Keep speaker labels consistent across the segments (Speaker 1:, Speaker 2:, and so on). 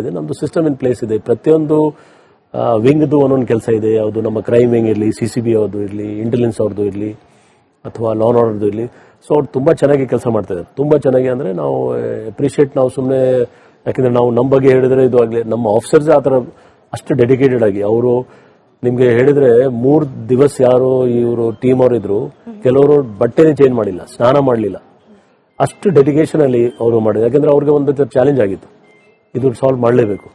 Speaker 1: ಹೇಳಿದೆ ನಮ್ದು system in place ಇದೆ. ಪ್ರತಿಯೊಂದು ವಿಂಗ್ದು ಒಂದೊಂದು ಕೆಲಸ ಇದೆ. ಯಾವುದು ನಮ್ಮ ಕ್ರೈಮ್ ವಿಂಗ್ ಇರಲಿ ಸಿ ಸಿ ಬಿ ಅವ್ರದ್ದು ಇರಲಿ ಇಂಟೆಲಿಜೆನ್ಸ್ ಅವ್ರದ್ದು ಇರಲಿ, ಅಥವಾ ಲಾನ್ ಆರ್ಡರ್ದು ಇರಲಿ. ಸೊ ಅವ್ರು ತುಂಬಾ ಚೆನ್ನಾಗಿ ಕೆಲಸ ಮಾಡ್ತಾ ಇದ್ದಾರೆ. ತುಂಬಾ ಚೆನ್ನಾಗಿ ಅಂದ್ರೆ ನಾವು ಅಪ್ರಿಷಿಯೇಟ್ ನಾವು ಸುಮ್ಮನೆ ಯಾಕಂದ್ರೆ ನಾವು ನಮ್ಮ ಬಗ್ಗೆ ಹೇಳಿದ್ರೆ ಇದು ಆಗಲಿ, ನಮ್ಮ ಆಫೀಸರ್ಸ್ ಆ ಥರ ಅಷ್ಟು ಡೆಡಿಕೇಟೆಡ್ ಆಗಿ. ಅವರು ನಿಮಗೆ ಹೇಳಿದ್ರೆ ಮೂರು ದಿವಸ ಯಾರು ಇವರು ಟೀಮ್ ಅವರು ಇದ್ರು, ಕೆಲವರು ಬಟ್ಟೆನೇ ಚೇಂಜ್ ಮಾಡಿಲ್ಲ, ಸ್ನಾನ ಮಾಡಲಿಲ್ಲ. ಅಷ್ಟು ಡೆಡಿಕೇಶನ್ ಅಲ್ಲಿ ಅವರು ಮಾಡಿದ್ರು ಯಾಕಂದ್ರೆ ಅವ್ರಿಗೆ ಒಂದು ಚಾಲೆಂಜ್ ಆಗಿತ್ತು. ಇದು ಸಾಲ್ವ್ ಮಾಡಲೇಬೇಕು.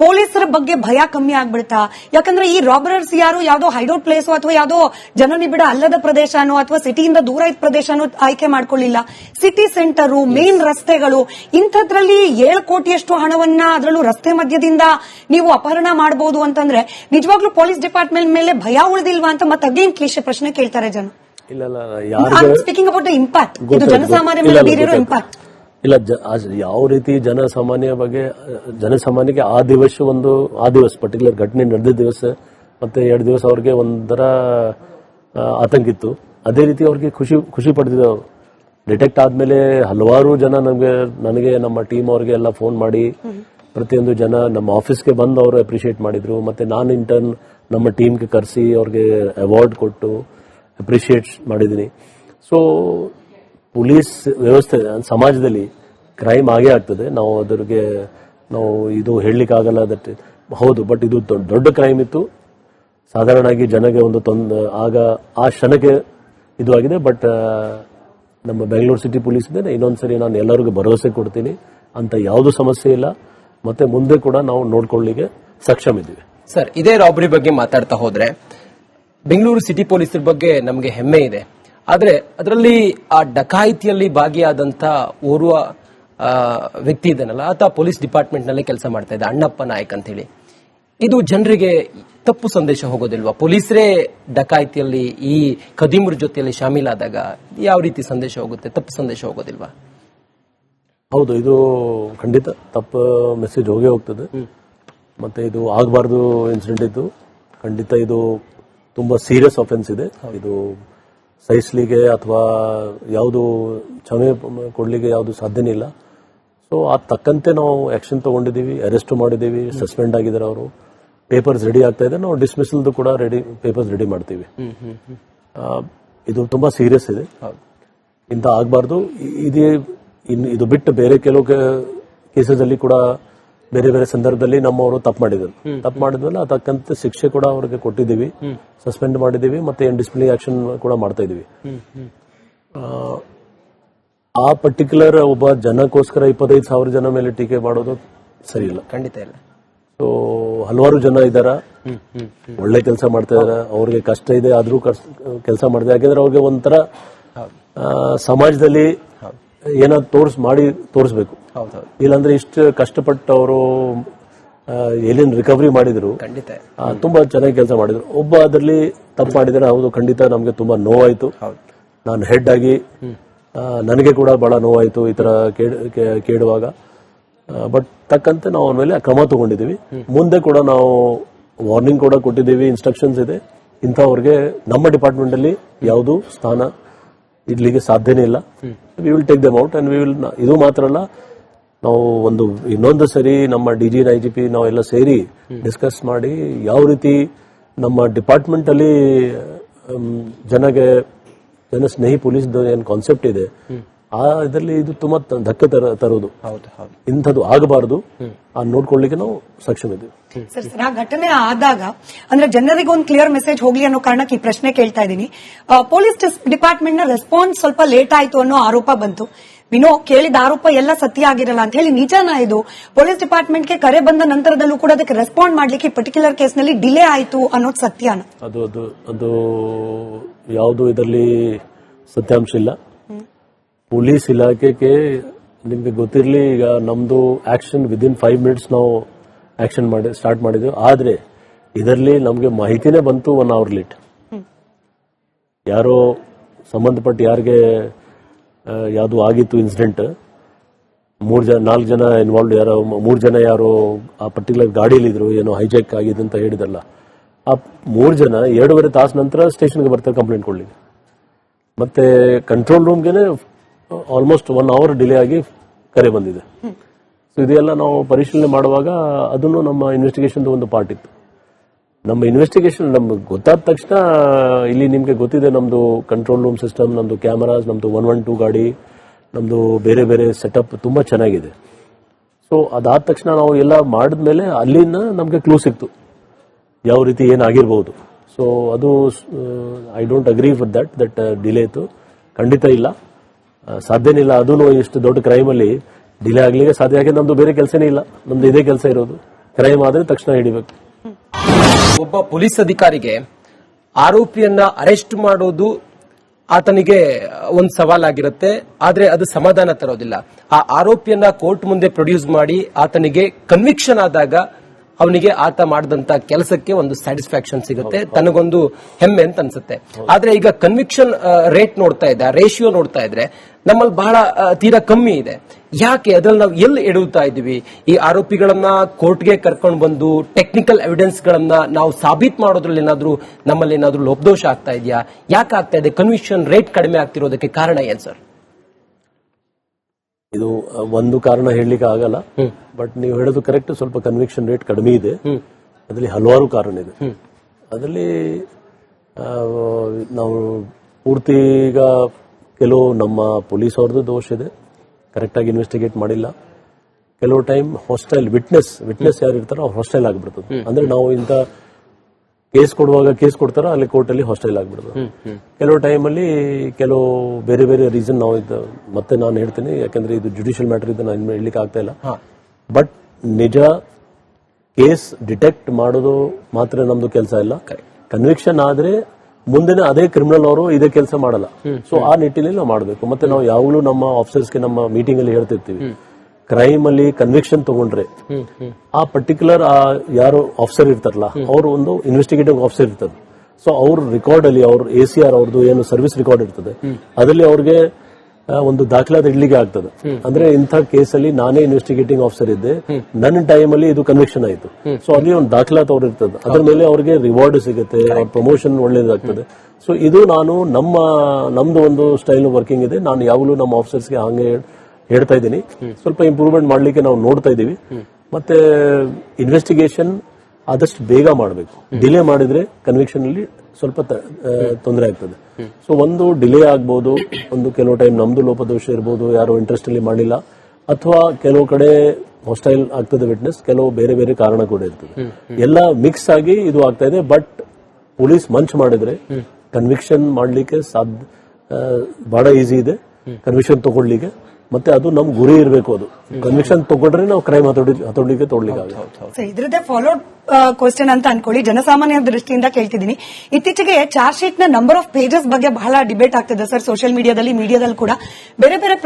Speaker 2: ಪೊಲೀಸರ ಬಗ್ಗೆ ಭಯ ಕಮ್ಮಿ ಆಗ್ಬಿಡ್ತಾ. ಯಾಕಂದ್ರೆ ಈ ರಾಬರರ್ಸ್ ಯಾರು? ಯಾವ್ದೋ ಹೈಡೌಟ್ ಪ್ಲೇಸ್ ಅಥವಾ ಯಾವ್ದೋ ಜನನಿಬಿಡ ಅಲ್ಲದ ಪ್ರದೇಶನೋ ಅಥವಾ ಸಿಟಿಯಿಂದ ದೂರ ಇದ್ದ ಪ್ರದೇಶನೋ ಆಯ್ಕೆ ಮಾಡ್ಕೊಳ್ಳಿಲ್ಲ. ಸಿಟಿ ಸೆಂಟರು ಮೇನ್ ರಸ್ತೆಗಳು ಇಂಥದ್ರಲ್ಲಿ ಏಳು ಕೋಟಿಯಷ್ಟು ಹಣವನ್ನ ಅದರಲ್ಲೂ ರಸ್ತೆ ಮಧ್ಯದಿಂದ ನೀವು ಅಪಹರಣ ಮಾಡಬಹುದು ಅಂತಂದ್ರೆ ನಿಜವಾಗ್ಲೂ ಪೊಲೀಸ್ ಡಿಪಾರ್ಟ್ಮೆಂಟ್ ಮೇಲೆ ಭಯ ಉಳಿದಿಲ್ವಾ ಅಂತ ಮತ್ತೆ ಅಗೇನ್ ಕ್ಲಿಶೆ ಪ್ರಶ್ನೆ ಕೇಳ್ತಾರೆ ಜನ.
Speaker 1: ಇಲ್ಲ
Speaker 2: ಸ್ಪೀಕಿಂಗ್ ಅಬೌಟ್ ಇಂಪ್ಯಾಕ್ಟ್ ಇದು ಜನಸಾಮಾನ್ಯ ಮೇಲೆ ಬೀರಿರೋ ಇಂಪ್ಯಾಕ್ಟ್
Speaker 1: ಇಲ್ಲ ಯಾವ ರೀತಿ ಜನಸಾಮಾನ್ಯ ಬಗ್ಗೆ ಜನಸಾಮಾನ್ಯಕ್ಕೆ ಆ ದಿವಸ ಒಂದು, ಆ ದಿವಸ ಪರ್ಟಿಕ್ಯುಲರ್ ಘಟನೆ ನಡೆದ ದಿವಸ ಮತ್ತೆ ಎರಡು ದಿವಸ ಅವ್ರಿಗೆ ಒಂಥರ ಆತಂಕ ಇತ್ತು. ಅದೇ ರೀತಿ ಅವ್ರಿಗೆ ಖುಷಿ ಖುಷಿ ಪಡೆದಿದ್ದು ಡಿಟೆಕ್ಟ್ ಆದ್ಮೇಲೆ ಹಲವಾರು ಜನ ನಮಗೆ, ನನಗೆ, ನಮ್ಮ ಟೀಮ್ ಅವ್ರಿಗೆ ಎಲ್ಲ ಫೋನ್ ಮಾಡಿ, ಪ್ರತಿಯೊಂದು ಜನ ನಮ್ಮ ಆಫೀಸ್ಗೆ ಬಂದು ಅವರು ಅಪ್ರಿಷಿಯೇಟ್ ಮಾಡಿದ್ರು. ಮತ್ತೆ ನಾನು ಇಂಟರ್ನ್ ನಮ್ಮ ಟೀಮ್ಗೆ ಕರೆಸಿ ಅವ್ರಿಗೆ ಅವಾರ್ಡ್ ಕೊಟ್ಟು ಅಪ್ರಿಷಿಯೇಟ್ ಮಾಡಿದ್ದೀನಿ. ಸೊ ಪೊಲೀಸ್ ವ್ಯವಸ್ಥೆ, ಸಮಾಜದಲ್ಲಿ ಕ್ರೈಮ್ ಆಗೇ ಆಗ್ತದೆ. ನಾವು ಅದರಿಗೆ, ನಾವು ಇದು ಹೇಳಲಿಕ್ಕಾಗಲ್ಲ ದಟ್ ಹೌದು ಬಟ್ ಇದು ದೊಡ್ಡ ಕ್ರೈಮ್ ಇತ್ತು. ಸಾಧಾರಣವಾಗಿ ಜನಗೆ ಒಂದು ತೊಂದ ಆಗ, ಆ ಕ್ಷಣಕ್ಕೆ ಇದು ಆಗಿದೆ ಬಟ್ ನಮ್ಮ ಬೆಂಗಳೂರು ಸಿಟಿ ಪೊಲೀಸ್ ಇದೆ ಇನ್ನೊಂದ್ಸರಿ ನಾನು ಎಲ್ಲರಿಗೂ ಭರವಸೆ ಕೊಡ್ತೀನಿ. ಅಂತ ಯಾವುದು ಸಮಸ್ಯೆ ಇಲ್ಲ. ಮತ್ತೆ ಮುಂದೆ ಕೂಡ ನಾವು ನೋಡ್ಕೊಳ್ಳಿಕ್ಕೆ ಸಕ್ಷಮ ಇದ್ದೀವಿ.
Speaker 3: ಸರ್, ಇದೇ ರಾಬರಿ ಬಗ್ಗೆ ಮಾತಾಡ್ತಾ ಹೋದ್ರೆ ಬೆಂಗಳೂರು ಸಿಟಿ ಪೊಲೀಸರ ಬಗ್ಗೆ ನಮಗೆ ಹೆಮ್ಮೆ ಇದೆ. ಆದ್ರೆ ಅದರಲ್ಲಿ ಆ ಡಕಾಯಿತಿಯಲ್ಲಿ ಭಾಗಿಯಾದಂತ ಓರ್ವ ವ್ಯಕ್ತಿ ಇದನ್ನಲ್ಲ ಆತ ಪೊಲೀಸ್ ಡಿಪಾರ್ಟ್ಮೆಂಟ್ನಲ್ಲಿ ಕೆಲಸ ಮಾಡ್ತಾ ಇದ್ದ ಅಣ್ಣಪ್ಪ ನಾಯಕ್ ಅಂತ ಹೇಳಿ ಇದು ಜನರಿಗೆ ತಪ್ಪು ಸಂದೇಶ ಹೋಗೋದಿಲ್ವಾ? ಪೊಲೀಸರೇ ಡಕಾಯಿತಿಯಲ್ಲಿ ಈ ಕದೀಮ್ರ ಜೊತೆಯಲ್ಲಿ ಶಾಮೀಲಾದಾಗ ಯಾವ ರೀತಿ ಸಂದೇಶ ಹೋಗುತ್ತೆ? ತಪ್ಪು ಸಂದೇಶ ಹೋಗೋದಿಲ್ವಾ?
Speaker 1: ಹೌದು ಇದು ಖಂಡಿತ ತಪ್ಪು ಮೆಸೇಜ್ ಹೋಗೇ ಹೋಗ್ತದೆ. ಮತ್ತೆ ಇದು ಆಗಬಾರ್ದು ಇನ್ಸಿಡೆಂಟ್ ಇದ್ದು ಖಂಡಿತ ಇದು ತುಂಬಾ ಸೀರಿಯಸ್ ಅಫೆನ್ಸ್ ಇದೆ. ಇದು ಸಹಿಸ್ಲಿಕ್ಕೆ ಅಥವಾ ಯಾವುದು ಕ್ಷಮೆ ಕೊಡಲಿಕ್ಕೆ ಯಾವುದು ಸಾಧ್ಯನೇ ಇಲ್ಲ ಸೊ ಆ ತಕ್ಕಂತೆ ನಾವು ಆಕ್ಷನ್ ತಗೊಂಡಿದ್ದೀವಿ ಅರೆಸ್ಟ್ ಮಾಡಿದ್ದೀವಿ ಸಸ್ಪೆಂಡ್ ಆಗಿದ್ದಾರೆ ಅವರು. ಪೇಪರ್ಸ್ ರೆಡಿ ಆಗ್ತಾ ಇದೆ ನಾವು ಡಿಸ್ಮಿಸಲ್ದು ಕೂಡ ರೆಡಿ ಪೇಪರ್ಸ್ ರೆಡಿ ಮಾಡ್ತೀವಿ. ಇದು ತುಂಬಾ ಸೀರಿಯಸ್ ಇದೆ. ಇಂಥ ಆಗಬಾರ್ದು. ಇದೇ ಇನ್ನು ಇದು ಬಿಟ್ಟು ಬೇರೆ ಕೆಲವು ಕೇಸಸ್ ಅಲ್ಲಿ ಕೂಡ ಬೇರೆ ಬೇರೆ ಸಂದರ್ಭದಲ್ಲಿ ನಮ್ಮವರು ತಪ್ಪು ಮಾಡಿದ್ರು. ತಪ್ಪು ಮಾಡಿದ್ಮೇಲೆ ಅದಕ್ಕಂತ ಶಿಕ್ಷೆ ಕೂಡ ಅವ್ರಿಗೆ ಕೊಟ್ಟಿದ್ದೀವಿ. ಸಸ್ಪೆಂಡ್ ಮಾಡಿದೀವಿ ಮತ್ತೆ ಏನ್ ಡಿಸ್ಪ್ಲೇ ಆಕ್ಷನ್ ಕೂಡ ಮಾಡ್ತಾ ಇದೀವಿ ಆ, ಆ ಪರ್ಟಿಕ್ಯುಲರ್ ಒಬ್ಬ ಜನಕ್ಕೋಸ್ಕರ ಇಪ್ಪತ್ತೈದು ಸಾವಿರ ಜನ ಮೇಲೆ ಟೀಕೆ ಮಾಡೋದು ಸರಿ ಇಲ್ಲ.
Speaker 3: ಖಂಡಿತ ಇಲ್ಲ.
Speaker 1: ಸೊ ಹಲವಾರು ಜನ ಇದಾರ ಒಳ್ಳೆ ಕೆಲಸ ಮಾಡ್ತಾ ಇದಾರೆ. ಅವ್ರಿಗೆ ಕಷ್ಟ ಇದೆ ಆದ್ರೂ ಕೆಲಸ ಮಾಡಿದೆ. ಯಾಕಂದ್ರೆ ಅವ್ರಿಗೆ ಒಂಥರ ಆ, ಸಮಾಜದಲ್ಲಿ ಏನಾದ್ರು ತೋರ್ಸ್ ಮಾಡಿ ತೋರಿಸ್ಬೇಕು. ಇಲ್ಲಾಂದ್ರೆ ಇಷ್ಟು ಕಷ್ಟಪಟ್ಟು ಅವರು ಏನೇನು ರಿಕವರಿ ಮಾಡಿದ್ರು
Speaker 3: ಖಂಡಿತ.
Speaker 1: ತುಂಬಾ ಚೆನ್ನಾಗಿ ಕೆಲಸ ಮಾಡಿದ್ರು. ಒಬ್ಬ ಅದರಲ್ಲಿ ತಪ್ಪು ಮಾಡಿದ್ರೆ ಹೌದು ಖಂಡಿತ ನಮ್ಗೆ ತುಂಬಾ ನೋವಾಯ್ತು. ನಾನು ಹೆಡ್ ಆಗಿ ನನಗೆ ಕೂಡ ಬಹಳ ನೋವಾಯ್ತು ಈ ತರ ಕೇಳುವಾಗ. ಬಟ್ ತಕ್ಕಂತೆ ನಾವು ಅವನ ಮೇಲೆ ಕ್ರಮ ತಗೊಂಡಿದೀವಿ. ಮುಂದೆ ಕೂಡ ನಾವು ವಾರ್ನಿಂಗ್ ಕೂಡ ಕೊಟ್ಟಿದ್ದೀವಿ ಇನ್ಸ್ಟ್ರಕ್ಷನ್ಸ್ ಇದೆ. ಇಂಥವ್ರಿಗೆ ನಮ್ಮ ಡಿಪಾರ್ಟ್ಮೆಂಟ್ ಅಲ್ಲಿ ಯಾವುದು ಸ್ಥಾನ ಇಡ್ಲಿಕ್ಕೆ ಸಾಧ್ಯನೇ ಇಲ್ಲ. We will take them out and we will ಇದು ಮಾತ್ರ ಅಲ್ಲ ನಾವು ಒಂದು ಇನ್ನೊಂದು ಸರಿ ನಮ್ಮ D G I G P ನಾವೆಲ್ಲ ಸೇರಿ ಡಿಸ್ಕಸ್ ಮಾಡಿ ಯಾವ ರೀತಿ ನಮ್ಮ ಡಿಪಾರ್ಟ್ಮೆಂಟ್ ಅಲ್ಲಿ ಜನಗೆ ಜನ ಸ್ನೇಹಿ ಪೊಲೀಸ್ ಏನ್ ಕಾನ್ಸೆಪ್ಟ್ ಇದೆ ಆ ಇದರಲ್ಲಿ ಇದು ತುಂಬಾ ಧಕ್ಕೆ ತರ ತರೋದು.
Speaker 3: ಹೌದು ಹೌದು.
Speaker 1: ಇಂಥದ್ದು ಆಗಬಾರದು. ಆ ನೋಡ್ಕೊಳ್ಳಿಕ್ಕೆ ನಾವು ಸಕ್ಷಮ ಇದ್ದೀವಿ.
Speaker 2: ಸರ್ ಸರ್ ಆ ಘಟನೆ ಆದಾಗ ಅಂದ್ರೆ ಜನರಿಗೆ ಒಂದು ಕ್ಲಿಯರ್ ಮೆಸೇಜ್ ಹೋಗ್ಲಿ ಅನ್ನೋ ಕಾರಣಕ್ಕೆ ಈ ಪ್ರಶ್ನೆ ಕೇಳ್ತಾ ಇದ್ದೀನಿ. ಪೊಲೀಸ್ ಡಿಪಾರ್ಟ್ಮೆಂಟ್ನ ರೆಸ್ಪಾನ್ಸ್ ಸ್ವಲ್ಪ ಲೇಟ್ ಆಯ್ತು ಅನ್ನೋ ಆರೋಪ ಬಂತು. ವಿನೋ ಕೇಳಿದ ಆರೋಪ ಎಲ್ಲ ಸತ್ಯ ಆಗಿರಲ್ಲ ಅಂತ ಹೇಳಿ ನಿಜಾನ ಇದು. ಪೊಲೀಸ್ ಡಿಪಾರ್ಟ್ಮೆಂಟ್ಗೆ ಕರೆ ಬಂದ ನಂತರದಲ್ಲೂ ಕೂಡ ಅದಕ್ಕೆ ರೆಸ್ಪಾಂಡ್ ಮಾಡ್ಲಿಕ್ಕೆ ಪರ್ಟಿಕ್ಯುಲರ್ ಕೇಸ್ನಲ್ಲಿ ಡಿಲೇ ಆಯ್ತು ಅನ್ನೋದು ಸತ್ಯನ
Speaker 1: ಅದು ಅದು ಅದು ಯಾವುದು ಇದರಲ್ಲಿ ಸತ್ಯಾಂಶ ಇಲ್ಲ. ಪೊಲೀಸ್ ಇಲಾಖೆಗೆ ನಿಮ್ಗೆ ಗೊತ್ತಿರಲಿ ಈಗ ನಮ್ದು ಆಕ್ಷನ್ ವಿದಿನ್ ಫೈವ್ ಮಿನಿಟ್ಸ್ ನಾವು ಆಕ್ಷನ್ ಮಾಡಿ ಸ್ಟಾರ್ಟ್ ಮಾಡಿದ್ವಿ. ಆದ್ರೆ ಇದರಲ್ಲಿ ನಮಗೆ ಮಾಹಿತಿನೇ ಬಂತು ಒನ್ ಅವರ್ ಲೇಟ್ ಯಾರೋ ಸಂಬಂಧಪಟ್ಟ ಯಾರಿಗೆ ಯಾವುದು ಆಗಿತ್ತು ಇನ್ಸಿಡೆಂಟ್ ಮೂರ್ ಜನ ನಾಲ್ಕು ಜನ ಇನ್ವಾಲ್ವ್ ಯಾರೋ ಮೂರ್ ಜನ ಯಾರೋ ಆ ಪರ್ಟಿಕ್ಯುಲರ್ ಗಾಡಿಯಲ್ಲಿದ್ರು ಏನೋ ಹೈಜಾಕ್ ಆಗಿದೆ ಅಂತ ಹೇಳಿದಲ್ಲ ಆ ಮೂರ್ ಜನ ಎರಡೂವರೆ ತಾಸು ನಂತರ ಸ್ಟೇಷನ್ಗೆ ಬರ್ತಾರೆ ಕಂಪ್ಲೇಂಟ್ ಕೊಡ್ಲಿಕ್ಕೆ. ಮತ್ತೆ ಕಂಟ್ರೋಲ್ ರೂಮ್ಗೆನೆ ಆಲ್ಮೋಸ್ಟ್ ಒನ್ ಅವರ್ ಡಿಲೇ ಆಗಿ ಕರೆ ಬಂದಿದೆ. ಸೊ ಇದೆಲ್ಲ ನಾವು ಪರಿಶೀಲನೆ ಮಾಡುವಾಗ ಅದನ್ನು ನಮ್ಮ ಇನ್ವೆಸ್ಟಿಗೇಷನ್ ಒಂದು ಪಾರ್ಟ್ ಇತ್ತು. ನಮ್ಮ ಇನ್ವೆಸ್ಟಿಗೇಷನ್ ನಮ್ಗೆ ಗೊತ್ತಾದ ತಕ್ಷಣ, ಇಲ್ಲಿ ನಿಮ್ಗೆ ಗೊತ್ತಿದೆ ನಮ್ದು ಕಂಟ್ರೋಲ್ ರೂಮ್ ಸಿಸ್ಟಮ್ ನಮ್ದು ಕ್ಯಾಮರಾಸ್ ನಮ್ದು ಒನ್ ಒನ್ ಟೂ ಗಾಡಿ, ನಮ್ದು ಬೇರೆ ಬೇರೆ ಸೆಟಪ್ ತುಂಬಾ ಚೆನ್ನಾಗಿದೆ. ಸೊ ಅದಾದ ತಕ್ಷಣ ನಾವು ಎಲ್ಲ ಮಾಡಿದ್ಮೇಲೆ ಅಲ್ಲಿಂದ ನಮಗೆ ಕ್ಲೂ ಸಿಕ್ತು. ಯಾವ ರೀತಿ ಏನಾಗಿರ್ಬೋದು. ಸೊ ಅದು I don't agree with that that delay ಇತ್ತು. ಖಂಡಿತ ಇಲ್ಲ. ಸಾಧ್ಯನೇ ಇಲ್ಲ ಅದೂ ಇಷ್ಟು ದೊಡ್ಡ ಕ್ರೈಮ್ ಅಲ್ಲಿ ಡಿಲೇ ಆಗ್ಲಿಕ್ಕೆ ಸಾಧ್ಯ. ಯಾಕೆ ನಮ್ದು ಬೇರೆ ಕೆಲಸನೇ ಇಲ್ಲ. ನಮ್ದು ಇದೇ ಕೆಲಸ ಇರೋದು. ಕ್ರೈಮ್ ಆದ್ರೆ ತಕ್ಷಣ ಹಿಡಿಬೇಕು.
Speaker 3: ಒಬ್ಬ ಪೊಲೀಸ್ ಅಧಿಕಾರಿಗೆ ಆರೋಪಿಯನ್ನ ಅರೆಸ್ಟ್ ಮಾಡೋದು ಆತನಿಗೆ ಒಂದು ಸವಾಲಾಗಿರುತ್ತೆ. ಆದ್ರೆ ಅದು ಸಮಾಧಾನ ತರೋದಿಲ್ಲ. ಆ ಆರೋಪಿಯನ್ನ ಕೋರ್ಟ್ ಮುಂದೆ ಪ್ರೊಡ್ಯೂಸ್ ಮಾಡಿ ಆತನಿಗೆ ಕನ್ವಿಕ್ಷನ್ ಆದಾಗ ಅವನಿಗೆ ಆತ ಮಾಡಿದಂತ ಕೆಲಸಕ್ಕೆ ಒಂದು ಸ್ಯಾಟಿಸ್ಫ್ಯಾಕ್ಷನ್ ಸಿಗುತ್ತೆ. ತನಗೊಂದು ಹೆಮ್ಮೆ ಅಂತ ಅನ್ಸುತ್ತೆ. ಆದ್ರೆ ಈಗ ಕನ್ವಿಕ್ಷನ್ ರೇಟ್ ನೋಡ್ತಾ ಇದ್ದ ರೇಷಿಯೋ ನೋಡ್ತಾ ಇದ್ರೆ ನಮ್ಮಲ್ಲಿ ಬಹಳ ತೀರಾ ಕಮ್ಮಿ ಇದೆ. ಯಾಕೆ? ಅದ್ರಲ್ಲಿ ನಾವು ಎಲ್ಲಿ ಎಡುತ್ತಾ ಇದ್ದೀವಿ? ಈ ಆರೋಪಿಗಳನ್ನ ಕೋರ್ಟ್ಗೆ ಕರ್ಕೊಂಡು ಬಂದು ಟೆಕ್ನಿಕಲ್ ಎವಿಡೆನ್ಸ್ ಗಳನ್ನ ನಾವು ಸಾಬೀತ್ ಮಾಡೋದ್ರಲ್ಲಿ ಏನಾದ್ರೂ ನಮ್ಮಲ್ಲಿ ಏನಾದ್ರೂ ಲೋಪದೋಷ ಆಗ್ತಾ ಇದೆಯಾ? ಯಾಕೆ ಆಗ್ತಾ ಇದೆ? ಕನ್ವಿಕ್ಷನ್ ರೇಟ್ ಕಡಿಮೆ ಆಗ್ತಿರೋದಕ್ಕೆ ಕಾರಣ ಏನ್ ಸರ್?
Speaker 1: ಇದು ಒಂದು ಕಾರಣ ಹೇಳಲಿಕ್ಕೆ ಆಗಲ್ಲ. ಬಟ್ ನೀವು ಹೇಳೋದು ಕರೆಕ್ಟ್ ಸ್ವಲ್ಪ ಕನ್ವಿಕ್ಷನ್ ರೇಟ್ ಕಡಿಮೆ ಇದೆ. ಅದರಲ್ಲಿ ಹಲವಾರು ಕಾರಣ ಇದೆ. ಅದರಲ್ಲಿ ನಾವು ಪೂರ್ತಿ ಈಗ ಕೆಲವು ನಮ್ಮ ಪೊಲೀಸ್ ಅವ್ರದ್ದು ದೋಷ ಇದೆ. ಕರೆಕ್ಟ್ ಆಗಿ ಇನ್ವೆಸ್ಟಿಗೇಟ್ ಮಾಡಿಲ್ಲ. ಕೆಲವು ಟೈಮ್ ಹಾಸ್ಟೆಲ್ ವಿಟ್ನೆಸ್ ವಿಟ್ನೆಸ್ ಯಾರು ಇರ್ತಾರೋ ಅವ್ರು ಹಾಸ್ಟೈಲ್ ಆಗ್ಬಿಡ್ತದೆ. ಅಂದ್ರೆ ನಾವು ಇಂಥ ಕೇಸ್ ಕೊಡುವಾಗ ಕೇಸ್ ಕೊಡ್ತಾರ ಅಲ್ಲಿ ಕೋರ್ಟ್ ಅಲ್ಲಿ ಹಾಸ್ಟೈಲ್ ಆಗ್ಬಿಡುದು ಕೆಲವು ಟೈಮ್ ಅಲ್ಲಿ ಕೆಲವು ಬೇರೆ ಬೇರೆ ರೀಸನ್ ನಾವು ಇದ್ದ ಮತ್ತೆ ನಾನು ಹೇಳ್ತೀನಿ ಯಾಕಂದ್ರೆ ಇದು ಜುಡಿಷಿಯಲ್ ಮ್ಯಾಟರ್ ಇದ್ದು ನಾನು ಹೇಳಲಿಕ್ಕೆ ಆಗ್ತಾ ಇಲ್ಲ. ಬಟ್ ನಿಜ ಕೇಸ್ ಡಿಟೆಕ್ಟ್ ಮಾಡೋದು ಮಾತ್ರ ನಮ್ದು ಕೆಲಸ ಇಲ್ಲ. ಕನ್ವಿಕ್ಷನ್ ಆದ್ರೆ ಮುಂದಿನ ಅದೇ ಕ್ರಿಮಿನಲ್ ಅವರು ಇದೇ ಕೆಲಸ ಮಾಡಲ್ಲ. ಸೊ ಆ ನಿಟ್ಟಿನಲ್ಲಿ ನಾವು ಮಾಡಬೇಕು. ಮತ್ತೆ ನಾವು ಯಾವಾಗಲೂ ನಮ್ಮ ಆಫೀಸರ್ಸ್ಗೆ ನಮ್ಮ ಮೀಟಿಂಗ್ ಅಲ್ಲಿ ಹೇಳ್ತಿರ್ತೀವಿ. ಕ್ರೈಮ್ ಅಲ್ಲಿ ಕನ್ವಿಕ್ಷನ್ ತಗೊಂಡ್ರೆ ಆ ಪರ್ಟಿಕ್ಯುಲರ್ ಆ ಯಾರು ಆಫೀಸರ್ ಇರ್ತಾರಲ್ಲ ಅವರು ಒಂದು ಇನ್ವೆಸ್ಟಿಗೇಟಿವ್ ಆಫೀಸರ್ ಇರ್ತದೆ ಸೊ ಅವ್ರ ರೆಕಾರ್ಡ್ ಅಲ್ಲಿ ಅವ್ರ ಎ ಸಿ ಆರ್ ಅವ್ರದ್ದು ಏನು ಸರ್ವಿಸ್ ರೆಕಾರ್ಡ್ ಇರ್ತದೆ ಅದರಲ್ಲಿ ಅವ್ರಿಗೆ ಒಂದು ದಾಖಲಾತಿ ಇಡ್ಲಿಕ್ಕೆ ಆಗ್ತದೆ. ಅಂದ್ರೆ ಇಂಥ ಕೇಸಲ್ಲಿ ನಾನೇ ಇನ್ವೆಸ್ಟಿಗೇಟಿಂಗ್ ಆಫೀಸರ್ ಇದ್ದೆ ನನ್ನ ಟೈಮ್ ಅಲ್ಲಿ ಇದು ಕನ್ವಿಕ್ಷನ್ ಆಯ್ತು. ಸೊ ಅಲ್ಲಿ ಒಂದು ದಾಖಲಾತಿ ಅವ್ರು ಇರ್ತದೆ. ಅದ್ರ ಮೇಲೆ ಅವ್ರಿಗೆ ರಿವಾರ್ಡ್ ಸಿಗುತ್ತೆ ಅವ್ರ ಪ್ರಮೋಷನ್ ಒಳ್ಳೇದಾಗ್ತದೆ. ಸೊ ಇದು ನಾನು ನಮ್ಮ ನಮ್ದು ಒಂದು ಸ್ಟೈಲ್ ವರ್ಕಿಂಗ್ ಇದೆ. ನಾನು ಯಾವಾಗಲೂ ನಮ್ಮ ಆಫೀಸರ್ಸ್ಗೆ ಹಂಗೆ ಹೇಳ್ತಾ ಇದ್ದೀನಿ. ಸ್ವಲ್ಪ ಇಂಪ್ರೂವ್ಮೆಂಟ್ ಮಾಡ್ಲಿಕ್ಕೆ ನಾವು ನೋಡ್ತಾ ಇದ್ದೀವಿ. ಮತ್ತೆ ಇನ್ವೆಸ್ಟಿಗೇಷನ್ ಆದಷ್ಟು ಬೇಗ ಮಾಡಬೇಕು. ಡಿಲೇ ಮಾಡಿದ್ರೆ ಕನ್ವಿಕ್ಷನ್ ಅಲ್ಲಿ ಸ್ವಲ್ಪ ತೊಂದರೆ ಆಗ್ತದೆ. ಸೊ ಒಂದು ಡಿಲೇ ಆಗ್ಬೋದು ಒಂದು ಕೆಲವು ಟೈಮ್ ನಮ್ದು ಲೋಪದೋಷ ಇರ್ಬೋದು ಯಾರು ಇಂಟ್ರೆಸ್ಟ್ ಅಲ್ಲಿ ಮಾಡಿಲ್ಲ ಅಥವಾ ಕೆಲವು ಕಡೆ ಹಾಸ್ಟೈಲ್ ಆಗ್ತದೆ ವಿಟ್ನೆಸ್ ಕೆಲವು ಬೇರೆ ಬೇರೆ ಕಾರಣ ಕೂಡ ಇರ್ತದೆ. ಎಲ್ಲ ಮಿಕ್ಸ್ ಆಗಿ ಇದು ಆಗ್ತಾ ಇದೆ ಬಟ್ ಪೊಲೀಸ್ ಮಂಚ್ ಮಾಡಿದ್ರೆ ಕನ್ವಿಕ್ಷನ್ ಮಾಡ್ಲಿಕ್ಕೆ ಸಾಧ್ಯ ಬಹಳ ಈಸಿ ಇದೆ. ಕನ್ವಿಕ್ಷನ್ ತಗೊಳ್ಳಿಕ್ಕೆ. ಮತ್ತೆ ಅದು ನಮ್ ಗುರಿ ಇರಬೇಕು ಅದು. ಕನ್ವಿಕ್ಷನ್ ತಗೊಂಡ್ರೆ ನಾವು ಕ್ರೈಮ್ ಹತೋಡಿ ಹತೋಡ್ಲಿಕ್ಕೆ ತೊಗೊಳ್ಲಿಕ್ಕೆ
Speaker 2: ಇದ್ರದ್ದೇ ಫಾಲೋಡ್ ಕ್ವಶನ್ ಅಂತ ಅನ್ಕೊಳ್ಳಿ. ಜನಸಾಮಾನ್ಯರ ದೃಷ್ಟಿಯಿಂದ ಕೇಳ್ತಿದ್ದೀನಿ. ಇತ್ತೀಚೆಗೆ ಚಾರ್ಜ್ ಶೀಟ್ನ ನಂಬರ್ ಆಫ್ ಪೇಜಸ್ ಬಗ್ಗೆ ಬಹಳ ಡಿಬೇಟ್ ಆಗ್ತಿದೆ ಸರ್ ಸೋಷಿಯಲ್ ಮೀಡಿಯಾದಲ್ಲಿ ಮೀಡಿಯಾದಲ್ಲಿ ಕೂಡ. ಬೇರೆ ಬೇರೆ